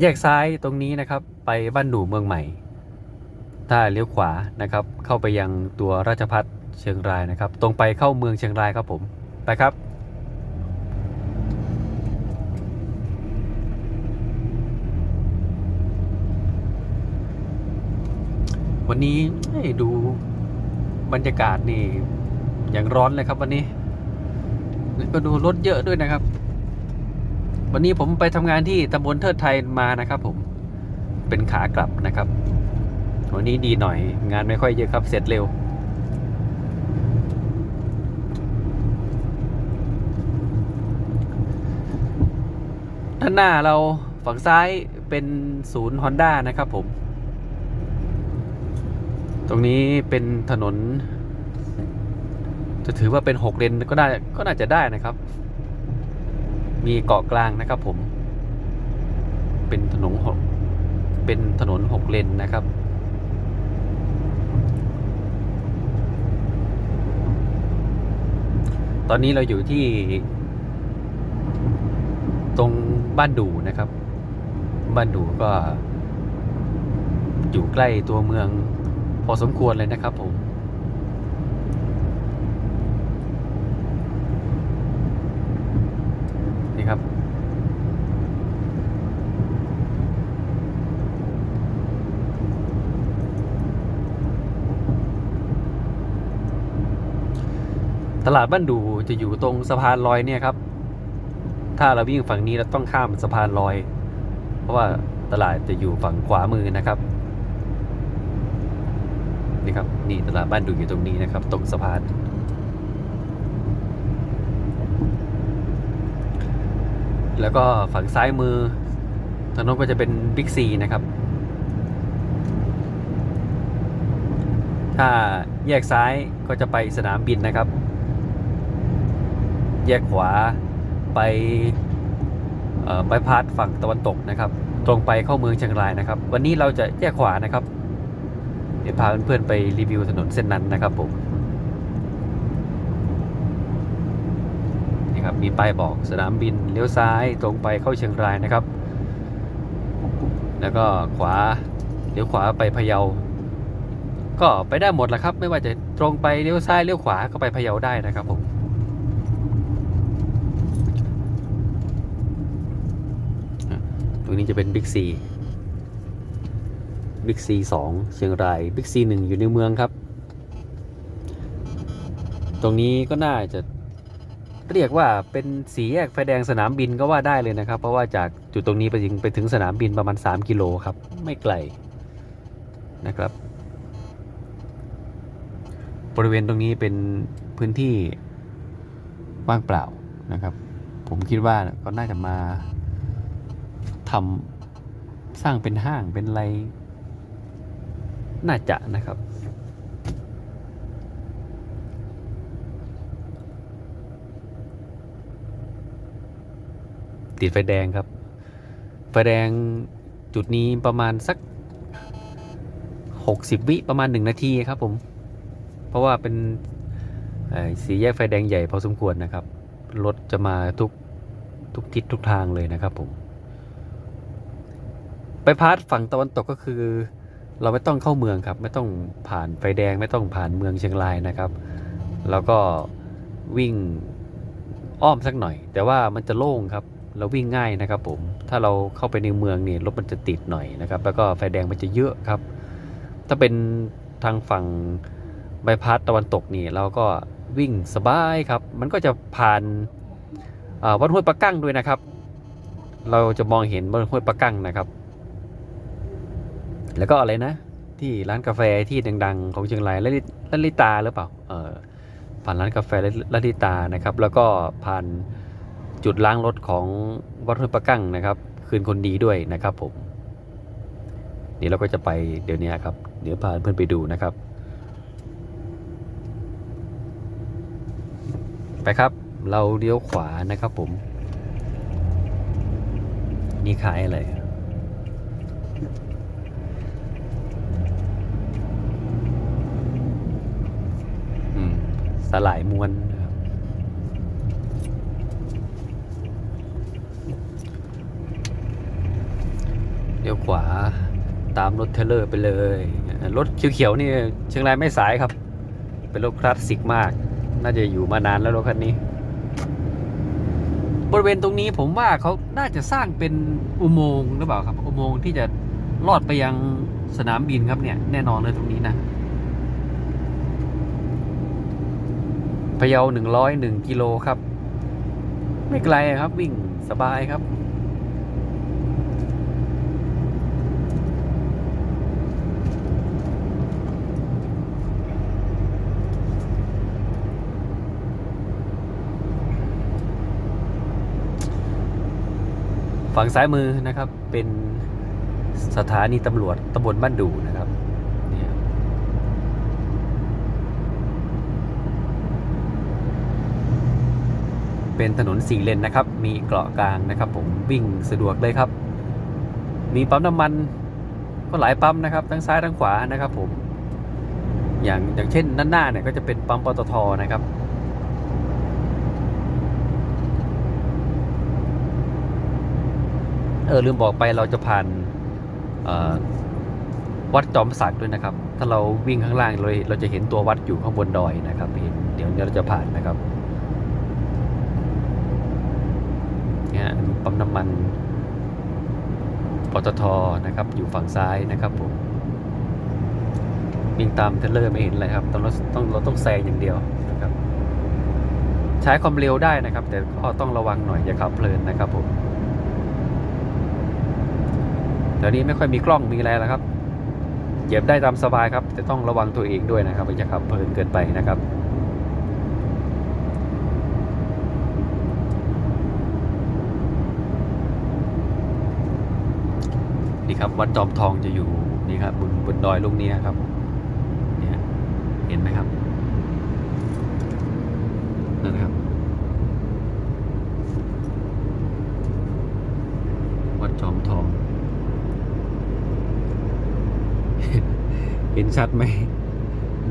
แยกซ้ายตรงนี้นะครับ ไปบ้านหนูเมืองใหม่ ถ้าเลี้ยวขวานะครับ เข้าไปยังตัวราชพัฒเชียงรายนะครับ ตรงไปเข้าเมืองเชียงรายครับผม ไปครับ วันนี้ดูบรรยากาศนี่อย่างร้อนเลยครับวันนี้ แล้วก็ดูรถเยอะด้วยนะครับ วันนี้ผมไปทำงานที่ตำบลเทิดไทยมานะครับ ผมเป็นขากลับนะครับ วันนี้ดีหน่อย งานไม่ค่อยเยอะครับเสร็จเร็ว ด้านหน้าเราฝั่งซ้ายเป็นศูนย์ Honda นะครับผม ตรงนี้เป็นถนน จะถือว่าเป็นหกเลนก็ได้ก็น่าจะได้นะครับ มีเกาะกลางนะครับผม เป็นถนนหกเป็นถนนหกเลนนะครับ ตอนนี้เราอยู่ที่ ตรงบ้านดูนะครับ บ้านดูก็ อยู่ใกล้ตัวเมือง พอสมควรเลยนะครับผม นี่ครับ ตลาดบ้านดูจะอยู่ตรงสะพานลอยเนี่ยครับ ถ้าเราวิ่งฝั่งนี้เราต้องข้ามสะพานลอย เพราะว่าตลาดจะอยู่ฝั่งขวามือนะครับนี่ครับนี่ตลาดบ้านดูอยู่ตรงนี้นะครับ ตรงสะพาน แล้วก็ฝั่งซ้ายมือทางโน้นก็จะเป็นบิ๊กซีนะครับ ถ้าแยกซ้ายก็จะไปสนามบินนะครับ แยกขวาไปบายพาสฝั่งตะวันตกนะครับ ตรงไปเข้าเมืองเชียงรายนะครับ วันนี้เราจะแยกขวานะครับ เดี๋ยวพาเพื่อนๆไปรีวิวถนนเส้นนั้นนะครับผม นี่ครับ มีป้ายบอกสนามบินเลี้ยวซ้ายตรงไปเข้าเชียงรายนะครับ แล้วก็ขวาเลี้ยวขวาไปพะเยา ก็ไปได้หมดแหละครับ ไม่ว่าจะตรงไปเลี้ยวซ้ายเลี้ยวขวาก็ไปพะเยาได้นะครับผมตรงนี้จะเป็นบิ๊กซีบิ๊กซีสองเชียงรายบิ๊กซีหนึ่งอยู่ในเมืองครับ ตรงนี้ก็น่าจะ เรียกว่าเป็นสีแยกไฟแดงสนามบินก็ว่าได้เลยนะครับ เพราะว่าจากจุดตรงนี้ไปถึงไปถึงสนามบินประมาณ 3 กิโลครับ ไม่ไกลนะครับ บริเวณตรงนี้เป็นพื้นที่ว่างเปล่านะครับ ผมคิดว่าก็น่าจะมาทำสร้างเป็นห้างเป็นอะไร น่าจะนะครับ ติดไฟแดงครับ ไฟแดงจุดนี้ประมาณสัก 60 วิประมาณ 1 นาทีครับผม เพราะว่าเป็นเอ่อสีแยกไฟแดงใหญ่พอสมควรนะครับ รถจะมาทุกทุกทิศทุกทางเลยนะครับผม ไปพาร์ทฝั่งตะวันตกก็คือ เราไม่ต้องเข้าเมืองครับ ไม่ต้องผ่านไฟแดง ไม่ต้องผ่านเมืองเชียงรายนะครับ แล้วก็วิ่งอ้อมสักหน่อย แต่ว่ามันจะโล่งครับ เราวิ่งง่ายนะครับผม ถ้าเราเข้าไปในเมืองเนี่ยรถมันจะติดหน่อยนะครับ แล้วก็ไฟแดงมันจะเยอะครับ ถ้าเป็นทางฝั่งใบพัดตะวันตกนี่เราก็วิ่งสบายครับ มันก็จะผ่านาวัดห้วยปะกั้งด้วยนะครับ เราจะมองเห็นวัดห้วยปะกั้งนะครับ แล้วก็อะไรนะ ที่ร้านกาแฟที่ดัง ๆ ของเชียงรายละลิละลิตาหรือเปล่า เออผ่านร้านกาแฟละละลิตานะครับ แล้วก็ผ่าน จุดล้างรถของวัดห้วยปะกั้งนะครับ คืนคนดีด้วยนะครับผม เดี๋ยวเราก็จะไปเดี๋ยวนี้ครับ เดี๋ยวพาเพื่อนไปดูนะครับ ไปครับ เราเลี้ยวขวานะครับผม นี่ขายอะไรอืมสลายมวนนะครับ ลี้ยวขวาตามรถเทเลอร์ไปเลย รถเขียวๆนี่เชียงรายไม่สายครับ เป็นรถคลาสสิกมาก น่าจะอยู่มานานแล้วรถคันนี้ บริเวณตรงนี้ผมว่าเขาน่าจะสร้างเป็นอุโมงค์หรือเปล่าครับ อุโมงค์ที่จะลอดไปยังสนามบินครับเนี่ยแน่นอนเลยตรงนี้นะพะเยาหนึ่งร้อยหนึ่งกิโลครับ ไม่ไกลครับวิ่งสบายครับ ฝั่งซ้ายมือนะครับเป็นสถานีตำรวจตำบลบ้านดูนะครับเนี่ยเป็นถนนสี่เลนนะครับ มีเกาะกลางนะครับ ผมวิ่งสะดวกเลยครับ มีปั๊มน้ำมันก็หลายปั๊มนะครับ ทั้งซ้ายทั้งขวานะครับ ผม อย่างอย่างเช่นด้านหน้าเนี่ยก็จะเป็นปั๊มปตทนะครับ ออลืมบอกไปเราจะผ่านวัดจอมศักดิ์ด้วยนะครับ ถ้าเราวิ่งข้างล่างเราเราจะเห็นตัววัดอยู่ข้างบนดอยนะครับเห็นเดี๋ยวเดี๋ยวเราจะผ่านนะครับเนี่ยปั๊มน้ำมันปตทนะครับ อยู่ฝั่งซ้ายนะครับผมวิ่งตามเทเลอร์ไม่เห็นเลยครับต้องเราต้องเราต้องแซงอย่างเดียวนะครับ ใช้ความเร็วได้นะครับ แต่ก็ต้องระวังหน่อยอย่าขับเพลินนะครับผม เดี๋ยวนี้ไม่ค่อยมีกล้องมีอะไรแล้วครับเหยียบได้ตามสบายครับแต่ต้องระวังตัวเองด้วยนะครับไม่จะขับเพลินเกินไปนะครับนี่ครับวัดจอมทองจะอยู่นี่ครับบนบนดอยลูกนี้ครับเนี่ยเห็นไหมครับนั่นะครับวัดจอมทอง เห็นชัดไหม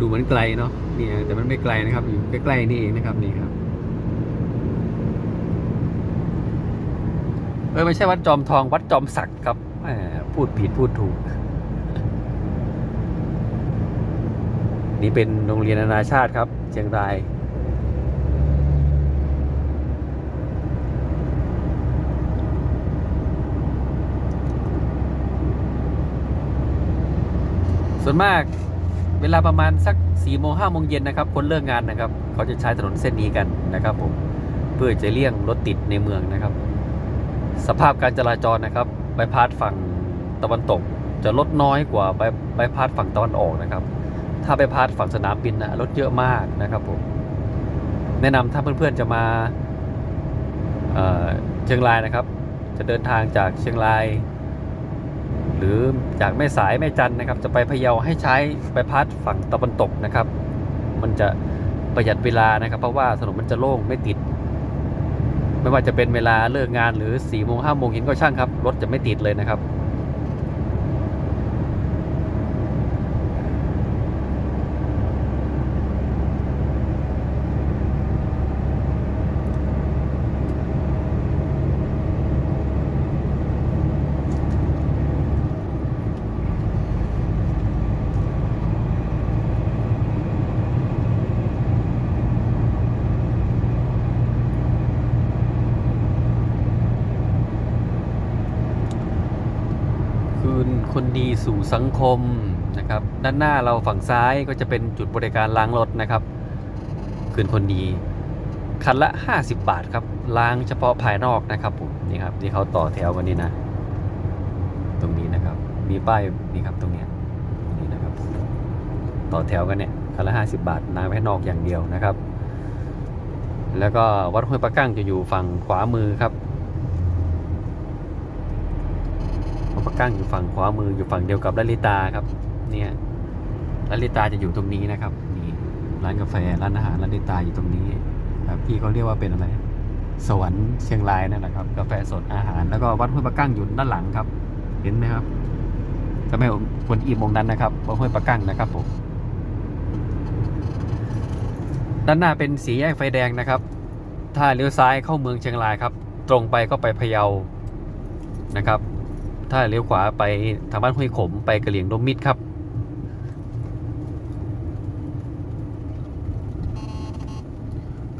ดูเหมือนไกลเนาะเนี่ยแต่มันไม่ไกลนะครับ อยู่ใกล้ๆนี่เองนะครับนี่ครับเออไม่ใช่วัดจอมทองวัดจอมศักดิ์ครับพูดผิดพูดถูก นี่เป็นโรงเรียนนานาชาติครับ เชียงราย ส่วนมากเวลาประมาณสัก4ี่โมงห้าโมงเย็นนะครับ คนเลิกงานนะครับ เขาจะใช้ถนนเส้นนี้กันนะครับผมเพื่อจะเลี่ยงรถติดในเมืองนะครับ สภาพการจราจรนะครับใบพัดฝั่งตะวันตก จะลดน้อยกว่าใบใบพัดฝั่งตะวันออกนะครับ ถ้าใบพัดฝั่งสนามบินนะรถเยอะมากนะครับผมแนะนำถ้าเพื่อนๆจะมาเชียงรายนะครับ จะเดินทางจากเชียงราย หรือจากแม่สายแม่จันนะครับ จะไปพะเยาให้ใช้ไปพัดฝั่งตะวันตกนะครับ มันจะประหยัดเวลานะครับ เพราะว่าถนนมันจะโล่งไม่ติด ไม่ว่าจะเป็นเวลาเลิกงานหรือ4ี่โมงห้าโมงเย็นก็ช่างครับรถจะไม่ติดเลยนะครับ คืนคนดี สู่สังคมนะครับ ด้านหน้าเราฝั่งซ้ายก็จะเป็นจุดบริการล้างรถนะครับคืนคนดีคันละ 50 บาทครับล้างเฉพาะภายนอกนะครับผมนี่ครับที่เขาต่อแถวกันนี่นะ ตรงนี้นะครับ มีป้ายนี่ครับตรงนี้นี่นะครับ ต่อแถวกันเนี่ยคันละ 50 บาทล้างภายนอกอย่างเดียวนะครับ แล้วก็วัดห้วยปะกั้งจะอยู่ฝั่งขวามือครับ พระปะกั้งอยู่ฝั่งขวามืออยู่ฝั่งเดียวกับลลิตาครับ เนี่ยลลิตาจะอยู่ตรงนี้นะครับนี่ร้านกาแฟร้านอาหารลลิตาอยู่ตรงนี้ครับพี่เขาเรียกว่าเป็นอะไร สวรรค์เชียงรายนั่นแหละครับ กาแฟสดอาหารแล้วก็วัดห้วยปะกั้งอยู่ด้านหลังครับ เห็นไหมครับก็ไม่ควรอิ่มองนั้นนะครับวัดห้วยปะกั้งนะครับผมด้านหน้าเป็นสีแยกไฟแดงนะครับ ถ้าเลี้ยวซ้ายเข้าเมืองเชียงรายครับ ตรงไปก็ไปพะเยานะครับ ถ้าเลี้ยวขวาไปทางบ้านห้วยขมไปกระเหลี่ยงลมมิดครับ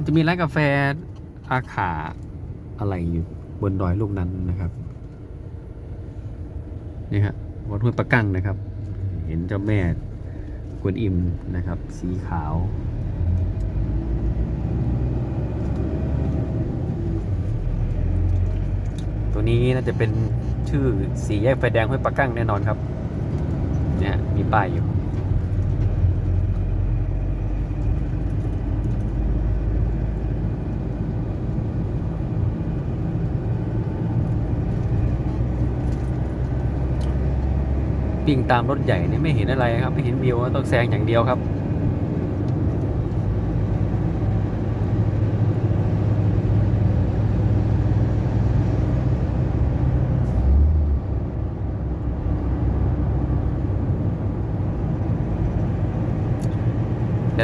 จะมีร้านกาแฟอาขาอะไรอยู่บนดอยลูกนั้นนะครับนี่ฮะวัดห้วยปะกั้งนะครับ เห็นเจ้าแม่กวนอิมนะครับ สีขาว ตัวนี้น่าจะเป็นชื่อสีแยกไฟแดงห้วยปะกั้งแน่นอนครับ เนี่ยมีป้ายอยู่วิ่งตามรถใหญ่เนี่ยไม่เห็นอะไรครับ ไม่เห็นวิวต้องแซงอย่างเดียวครับ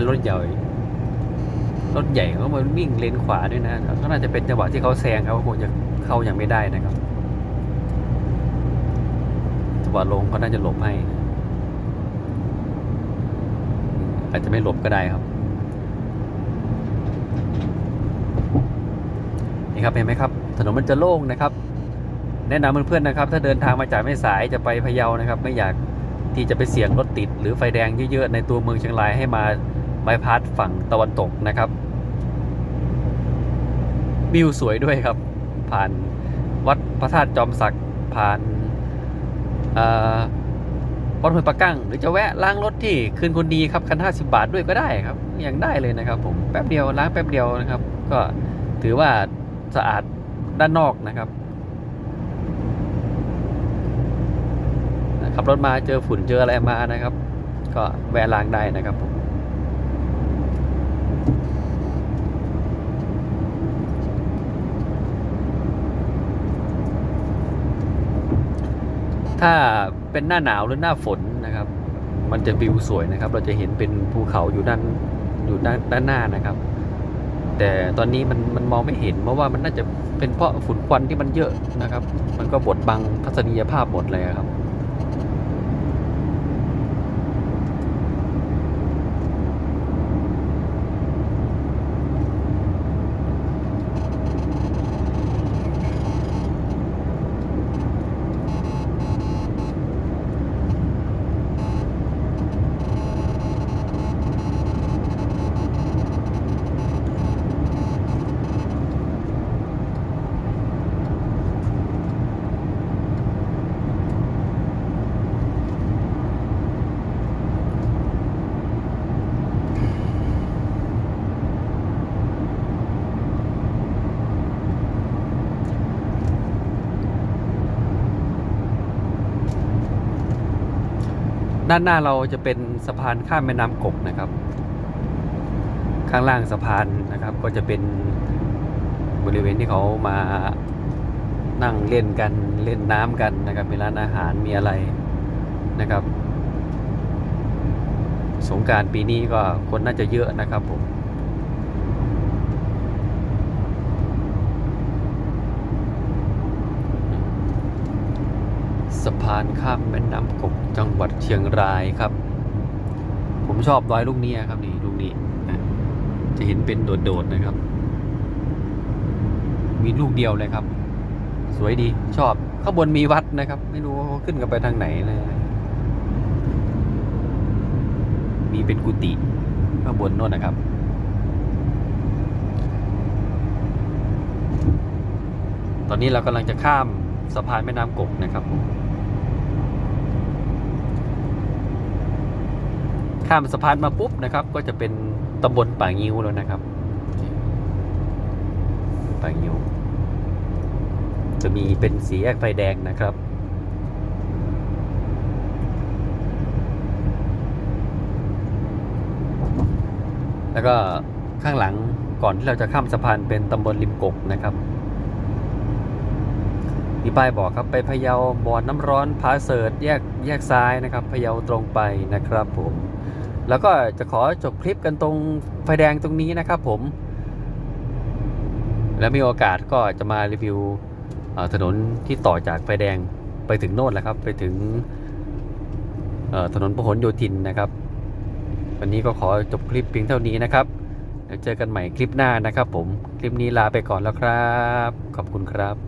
รถใหญ่รถใหญ่เขามันวิ่งเลนขวาด้วยนะก็น่าจะเป็นจังหวะที่เขาแซงเขาคงจะเข้ายังไม่ได้นะครับจังหวะลงเขาน่าจะหลบให้อาจจะไม่หลบก็ได้ครับนี่ครับเห็นไหมครับ ถนนมันจะโล่งนะครับ แนะนำเพื่อนๆนะครับ ถ้าเดินทางมาจากแม่สายจะไปพะเยานะครับ ไม่อยากที่จะไปเสี่ยงรถติด หรือไฟแดงเยอะๆในตัวเมืองเชียงรายให้มา บายพาสฝั่งตะวันตกนะครับวิวสวยด้วยครับ ผ่านวัดพระธาตุจอมศักดิ์ผ่านวัดห้วยปะกั้งหรือจะแวะล้างรถที่คืนคนดีครับคัน50บาทด้วยก็ได้ครับยังได้เลยนะครับ ผมแป๊บเดียวล้างแป๊บเดียวนะครับ ก็ถือว่าสะอาดด้านนอกนะครับขับรถมาเจอฝุ่นเจออะไรมานะครับ ก็แวะล้างได้นะครับผม ถ้าเป็นหน้าหนาวหรือหน้าฝนนะครับ มันจะวิวสวยนะครับ เราจะเห็นเป็นภูเขาอยู่ด้านอยู่ด้านด้านหน้านะครับ แต่ตอนนี้มันมันมองไม่เห็น เพราะว่ามันน่าจะเป็นเพราะฝุ่นควันที่มันเยอะนะครับ มันก็บดบังทัศนียภาพหมดเลยครับ ด้านหน้าเราจะเป็นสะพานข้ามแม่น้ำกกนะครับ ข้างล่างสะพานนะครับ ก็จะเป็นบริเวณที่เขามานั่งเล่นกันเล่นน้ำกันนะครับมีร้านอาหารมีอะไรนะครับ สงการปีนี้ก็คนน่าจะเยอะนะครับผม สะพานข้ามแม่น้ำกกจังหวัดเชียงรายครับ ผมชอบดอยลูกนี้ครับนี่ลูกนี้จะเห็นเป็นโดดๆนะครับ มีลูกเดียวเลยครับ สวยดีชอบข้างบนมีวัดนะครับ ไม่รู้ว่าเขาขึ้นกันไปทางไหนเลย มีเป็นกุฏิข้างบนโน่นนะครับตอนนี้เรากำลังจะข้ามสะพานแม่น้ำกกนะครับผม ข้ามสะพานมาปุ๊บนะครับ ก็จะเป็นตำบลป่างิ้วแล้วนะครับป่างิ้วจะมีเป็นสีแยกไฟแดงนะครับแล้วก็ข้างหลังก่อนที่เราจะข้ามสะพานเป็นตำบลริมกกนะครับ มีป้ายบอกครับไปพะเยาบ่อน้ำร้อนผาเสิร์ตแยกแยกซ้ายนะครับพะเยาตรงไปนะครับผม แล้วก็จะขอจบคลิปกันตรงไฟแดงตรงนี้นะครับผม แล้วมีโอกาสก็จะมารีวิวถนนที่ต่อจากไฟแดงไปถึงโน่นแล้วครับ ไปถึงถนนพหลโยธินนะครับ วันนี้ก็ขอจบคลิปเพียงเท่านี้นะครับเดี๋ยวเจอกันใหม่คลิปหน้านะครับผม คลิปนี้ลาไปก่อนแล้วครับ ขอบคุณครับ